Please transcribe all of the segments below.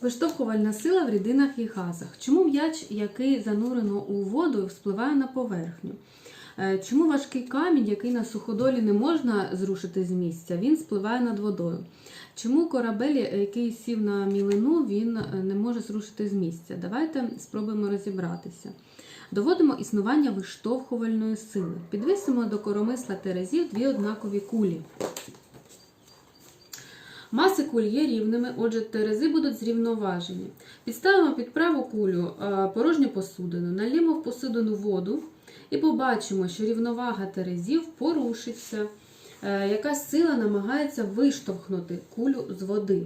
Виштовхувальна сила в рідинах і газах. Чому м'яч, який занурено у воду, вспливає на поверхню? Е, Чому важкий камінь, який на суходолі не можна зрушити з місця, він спливає над водою? Чому корабель, який сів на мілину, він е, не може зрушити з місця? Давайте спробуємо розібратися. Доводимо існування виштовхувальної сили. Підвисимо до коромисла терезів дві однакові кулі. Маси куль є рівними, отже, терези будуть зрівноважені. Підставимо під праву кулю е, порожню посудину, налімо в посудину воду і побачимо, що рівновага терезів порушиться. Е, Якась сила намагається виштовхнути кулю з води.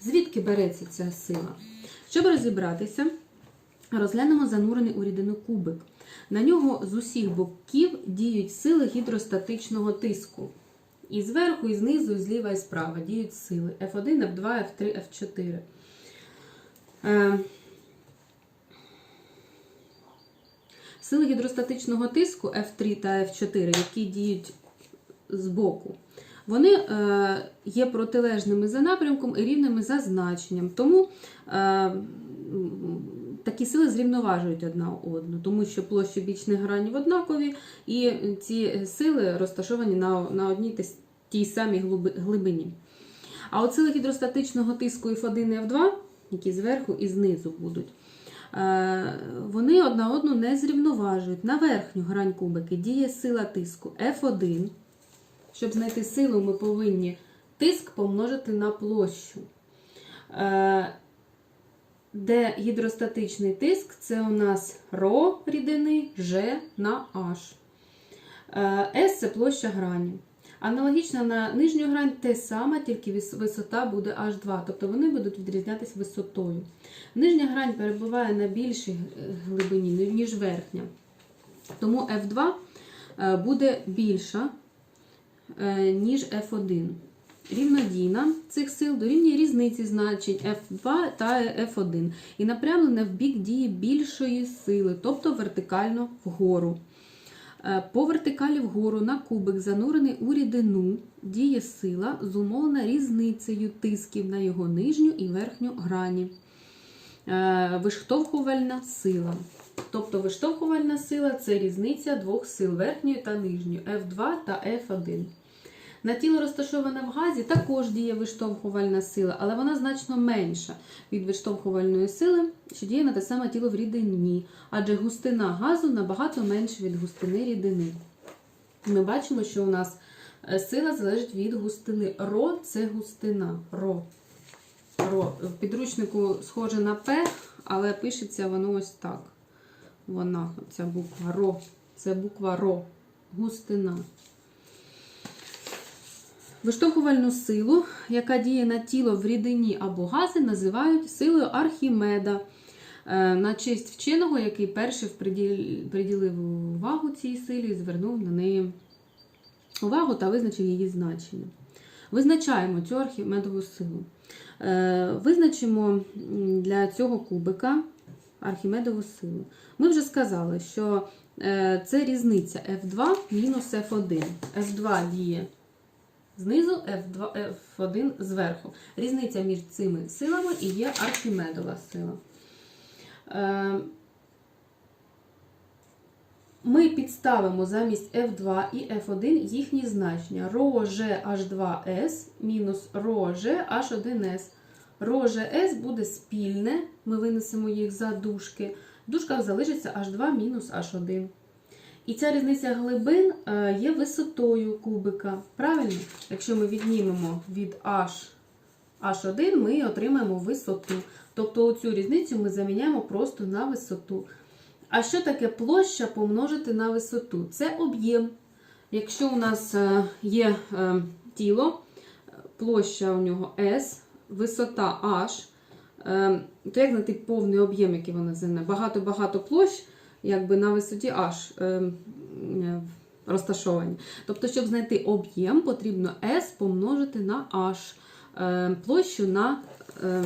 Звідки береться ця сила? Щоб розібратися, розглянемо занурений у рідину кубик. На нього з усіх боків діють сили гідростатичного тиску. І зверху, і знизу, і зліва, і справа діють сили F1, F2, F3, F4. Е, Сили гідростатичного тиску F3 та F4, які діють збоку, вони е, є протилежними за напрямком і рівними за значенням. Тому е, такі сили зрівноважують одна одну, тому що площі бічних гранів однакові, і ці сили розташовані на, одній тій самій глибині. А от гідростатичного тиску F1 і F2, які зверху і знизу будуть, е, вони одна одну не зрівноважують. На верхню грань кубики діє сила тиску F1. Щоб знайти силу, ми повинні тиск помножити на площу. Е, Де гідростатичний тиск це у нас ро рідини G на H. Е, S це площа грані. Аналогічно на нижню грань те саме, тільки висота буде H2, тобто вони будуть відрізнятися висотою. Нижня грань перебуває на більшій глибині, ніж верхня. Тому F2 е, буде більша, е, ніж F1. Рівнодійна цих сил дорівнює різниці значень F2 та F1 і напрямлена в бік дії більшої сили, тобто вертикально вгору. Е, По вертикалі вгору на кубик, занурений у рідину, діє сила, зумовлена різницею тисків на його нижню і верхню грані. Е, Виштовхувальна сила. Тобто виштовхувальна сила це різниця двох сил верхньої та нижньої F2 та F1. На тіло розташоване в газі також діє виштовхувальна сила, але вона значно менша від виштовхувальної сили, що діє на те саме тіло в рідині, адже густина газу набагато менша від густини рідини. Ми бачимо, що у нас е, сила залежить від густини. Ро це густина. Ро. Ро. В підручнику схоже на П, але пишеться воно ось так. Вона, ця буква Ро. Це буква Ро. Густина. Виштовхувальну силу, яка діє на тіло в рідині або гази, називають силою Архімеда. Е, На честь вченого, який перший приділив увагу цій силі і звернув на неї увагу та визначив її значення. Визначаємо цю архімедову силу. Е, Визначимо для цього кубика архімедову силу. Ми вже сказали, що е, це різниця F2 мінус F1. F2 діє знизу, F2, F1 зверху. Різниця між цими силами і є архімедова сила. Е, Ми підставимо замість F2 і F1 їхні значення. Ρg H2S мінус Ρg H1S. Ρg буде спільне, ми винесемо їх за дужки. В дужках залишиться H2 мінус H1. І ця різниця глибин е, є висотою кубика. Правильно? Якщо ми віднімемо від H H1, ми отримаємо висоту. Тобто оцю різницю ми заміняємо просто на висоту. А що таке площа помножити на висоту? Це об'єм. Якщо у нас е, є е, тіло, площа у нього S, висота H, то як знайти повний об'єм, який вона займає? Багато-багато площ, якби на висоті H е, е, розташовані. Тобто, щоб знайти об'єм, потрібно S помножити на H, е, площу на е,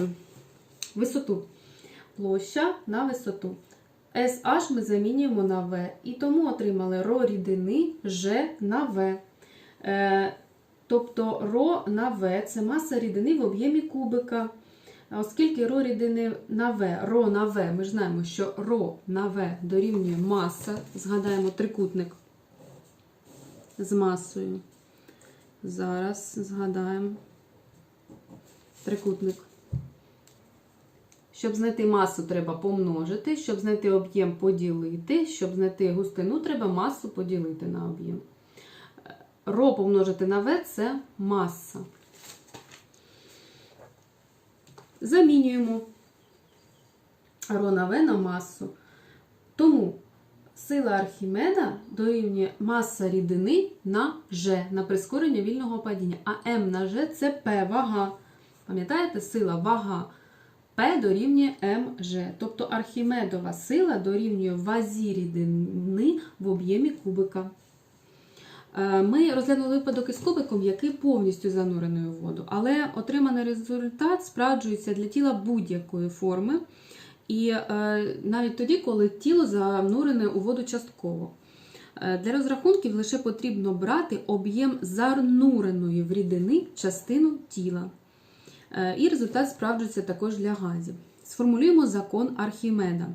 висоту. Площа на висоту. SH ми замінюємо на V. І тому отримали ро рідини G на V. Е, тобто ро на V це маса рідини в об'ємі кубика. Оскільки ро рідини на В, ро на В, ми ж знаємо, що ро на В дорівнює маса. Згадаємо трикутник з масою. Зараз згадаємо трикутник. Щоб знайти масу, треба помножити, щоб знайти об'єм поділити, щоб знайти густину, треба масу поділити на об'єм. Ро помножити на В це маса. Замінюємо ро на В на масу. Тому сила Архімеда дорівнює маса рідини на Ж, на прискорення вільного падіння. А М на Ж це П вага. Пам'ятаєте, сила вага П дорівнює МЖ. Тобто Архімедова сила дорівнює вазі рідини в об'ємі кубика. Е, Ми розглянули випадок із кубиком, який повністю занурений у воду, але отриманий результат справджується для тіла будь-якої форми, і е, навіть тоді, коли тіло занурене у воду частково. Е, Для розрахунків лише потрібно брати об'єм зануреної в рідини частину тіла. І результат справджується також для газів. Сформулюємо закон Архімеда.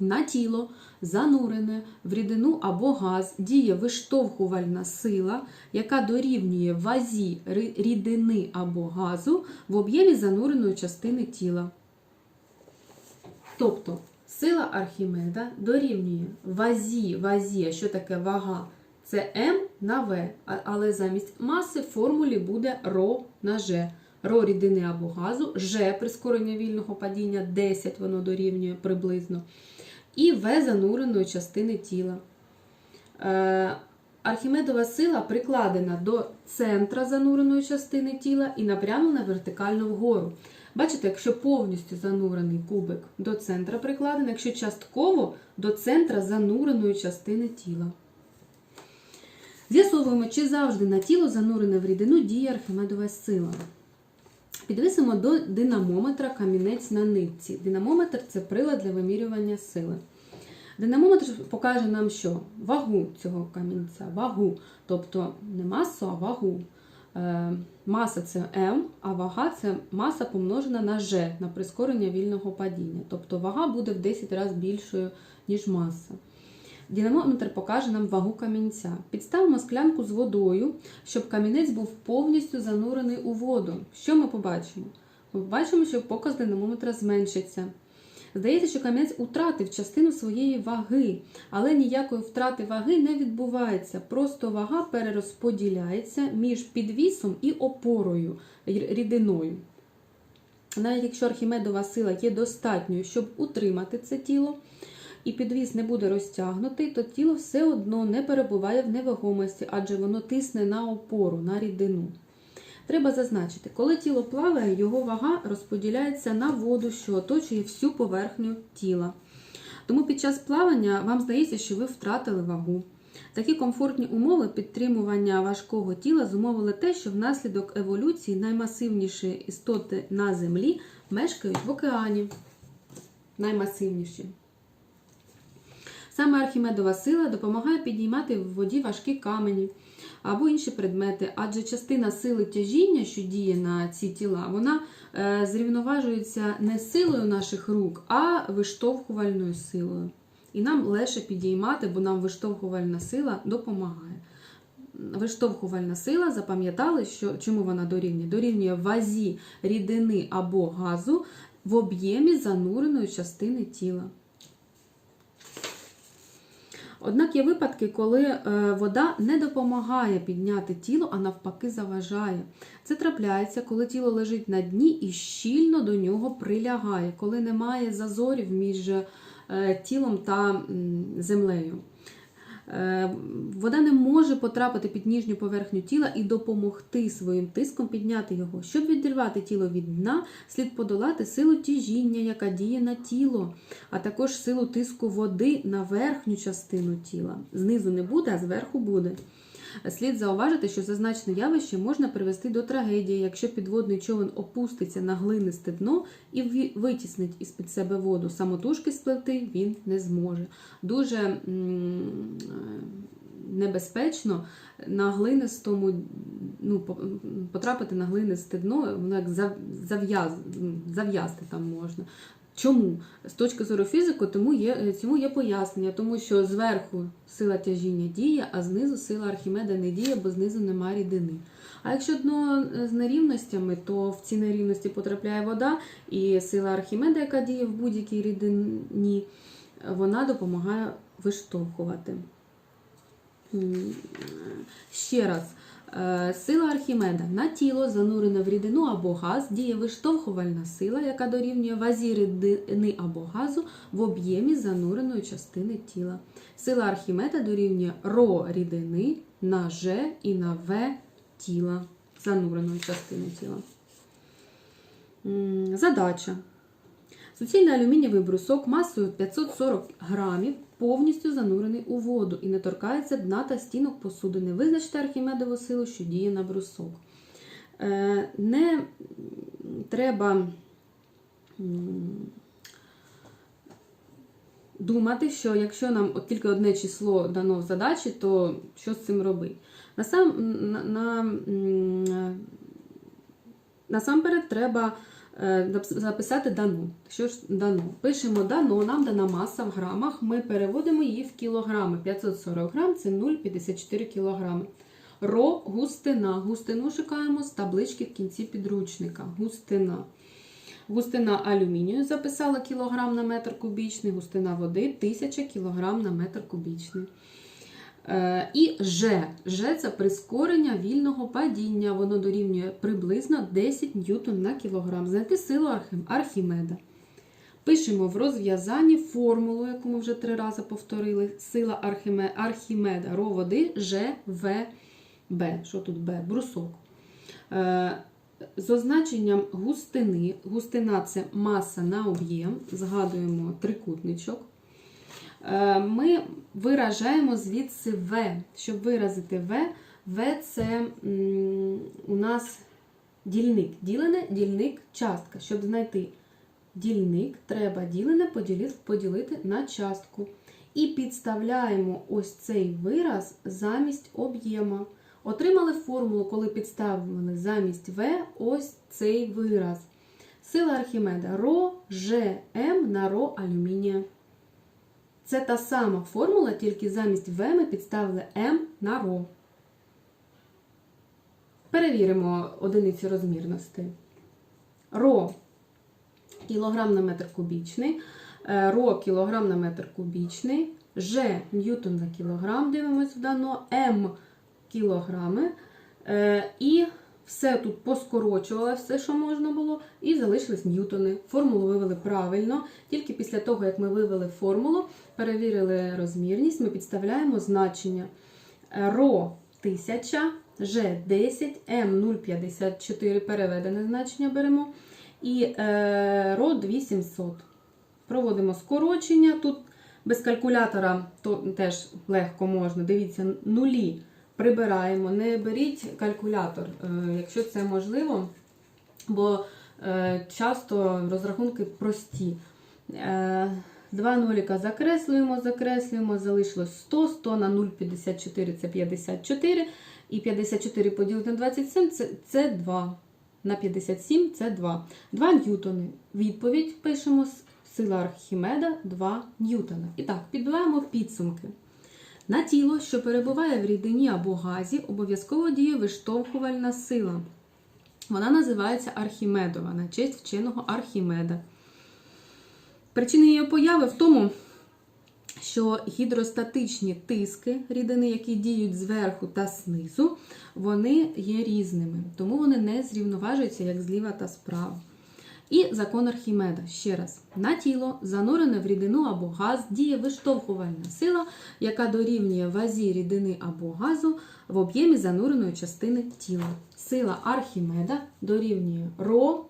На тіло, занурене в рідину або газ, діє виштовхувальна сила, яка дорівнює вазі рідини або газу в об'ємі зануреної частини тіла. Тобто сила Архімеда дорівнює вазі, вазі, що таке вага? Це М на В, але замість маси в формулі буде Ро на Ж. Ро рідини або газу, Ж прискорення вільного падіння 10, воно дорівнює приблизно. І В зануреної частини тіла. Е, Архімедова сила прикладена до центра зануреної частини тіла і напрямлена вертикально вгору. Бачите, якщо повністю занурений кубик до центра прикладений, якщо частково до центра зануреної частини тіла. З'ясовуємо, чи завжди на тіло занурене в рідину діє Архімедова сила. Підвисимо до динамометра камінець на нитці. Динамометр це прилад для вимірювання сили. Динамометр покаже нам що? Вагу цього камінця, вагу, тобто не масу, а вагу. Е, маса це М, а вага це маса помножена на G, на прискорення вільного падіння. Тобто вага буде в 10 разів більшою, ніж маса. Динамометр покаже нам вагу камінця. Підставимо склянку з водою, щоб камінець був повністю занурений у воду. Що ми побачимо? Ми побачимо, що показ динамометра зменшиться. Здається, що камінець утратив частину своєї ваги, але ніякої втрати ваги не відбувається. Просто вага перерозподіляється між підвісом і опорою рідиною. Навіть якщо архімедова сила є достатньою, щоб утримати це тіло, і підвіс не буде розтягнутий, то тіло все одно не перебуває в невагомості, адже воно тисне на опору, на рідину. Треба зазначити, коли тіло плаває, його вага розподіляється на воду, що оточує всю поверхню тіла. Тому під час плавання вам здається, що ви втратили вагу. Такі комфортні умови підтримування важкого тіла зумовили те, що внаслідок еволюції наймасивніші істоти на землі мешкають в океані. Наймасивніші. Саме Архімедова сила допомагає підіймати в воді важкі камені або інші предмети, адже частина сили тяжіння, що діє на ці тіла, вона е, зрівноважується не силою наших рук, а виштовхувальною силою. І нам легше підіймати, бо нам виштовхувальна сила допомагає. Виштовхувальна сила, запам'ятали, що чому вона дорівнює? Дорівнює вазі рідини або газу в об'ємі зануреної частини тіла. Однак є випадки, коли е, вода не допомагає підняти тіло, а навпаки заважає. Це трапляється, коли тіло лежить на дні і щільно до нього прилягає, коли немає зазорів між е, тілом та землею. Е, Вода не може потрапити під ніжню поверхню тіла і допомогти своїм тиском підняти його. Щоб відірвати тіло від дна, слід подолати силу тяжіння, яка діє на тіло, а також силу тиску води на верхню частину тіла. Знизу не буде, а зверху буде. Слід зауважити, що зазначене явище можна привести до трагедії, якщо підводний човен опуститься на глинисте дно і витіснить із-під себе воду. Самотужки спливти він не зможе. Дуже е, небезпечно на глинистому, ну, потрапити на глинисте дно, воно як зав- зав'яз, зав'язти там можна. Чому? З точки зору фізики, тому є, цьому є пояснення, тому що зверху сила тяжіння діє, а знизу сила Архімеда не діє, бо знизу немає рідини. А якщо дно з нерівностями, то в ці нерівності потрапляє вода, і сила Архімеда, яка діє в будь-якій рідині, вона допомагає виштовхувати. Ще раз. Е, Сила Архімеда на тіло занурене в рідину або газ діє виштовхувальна сила, яка дорівнює вазі рідини або газу в об'ємі зануреної частини тіла. Сила Архімеда дорівнює ро рідини на Ж і на В тіла, зануреної частини тіла. Задача. Суцільний алюмінієвий брусок масою 540 грамів повністю занурений у воду і не торкається дна та стінок посудини. Визначте Архімедову силу, що діє на брусок. Е, Не треба думати, що якщо нам тільки одне число дано в задачі, то що з цим робити? Насам, на, на, насамперед треба записати дано. Що ж дано? Пишемо дано, нам дана маса в грамах, ми переводимо її в кілограми. 540 грам це 0,54 кілограми. Ро густина. Густину шукаємо з таблички в кінці підручника. Густина. Густина алюмінію записала кілограм на метр кубічний, густина води 1000 кілограм на метр кубічний. Е, І Ж. Ж це прискорення вільного падіння. Воно дорівнює приблизно 10 ньютон на кілограм. Знайти силу Архімеда. Пишемо в розв'язанні формулу, яку ми вже три рази повторили. Сила Архімеда. Ро води Ж, В, Б. Що тут Б? Брусок. Е, З означенням густини. Густина це маса на об'єм. Згадуємо трикутничок. Е, Ми виражаємо звідси В. Щоб виразити В, В це у нас дільник. Ділене, дільник, частка. Щоб знайти дільник, треба ділене поділити, на частку. І підставляємо ось цей вираз замість об'єма. Отримали формулу, коли підставили замість В ось цей вираз. Сила Архімеда Ро, Ж, М на Ро алюмінія. Це та сама формула, тільки замість В ми підставили М на Ро. Перевіримо одиниці розмірності. Ро кілограм на метр кубічний, е, ро кілограм на метр кубічний, Ж ньютон на кілограм, дивимось в дано, М кілограми. Е, І все тут поскорочували, все, що можна було, і залишились ньютони. Формулу вивели правильно. Тільки після того, як ми вивели формулу, перевірили розмірність, ми підставляємо значення. Ро 1000, Ж 10, М 0,54 переведене значення беремо. І е, ро 2700. Проводимо скорочення. Тут без калькулятора то теж легко можна. Дивіться, нулі прибираємо. Не беріть калькулятор, е, якщо це можливо, бо е, часто розрахунки прості. Е, Два ноліка закреслюємо, закреслюємо, залишилось 100, 100 на 0,54 це 54. І 54 поділити на 27 це, це 2. На 57 це 2. 2 ньютони. Відповідь пишемо сила Архімеда 2 ньютона. І так, підбиваємо підсумки. На тіло, що перебуває в рідині або газі, обов'язково діє виштовхувальна сила. Вона називається Архімедова на честь вченого Архімеда. Причина її появи в тому, що гідростатичні тиски рідини, які діють зверху та знизу, вони є різними, тому вони не зрівноважуються як зліва та справа. І закон Архімеда. Ще раз, на тіло, занурене в рідину або газ, діє виштовхувальна сила, яка дорівнює вазі рідини або газу в об'ємі зануреної частини тіла. Сила Архімеда дорівнює ро,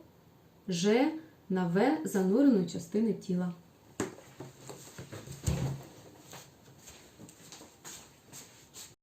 Ж на В зануреної частини тіла.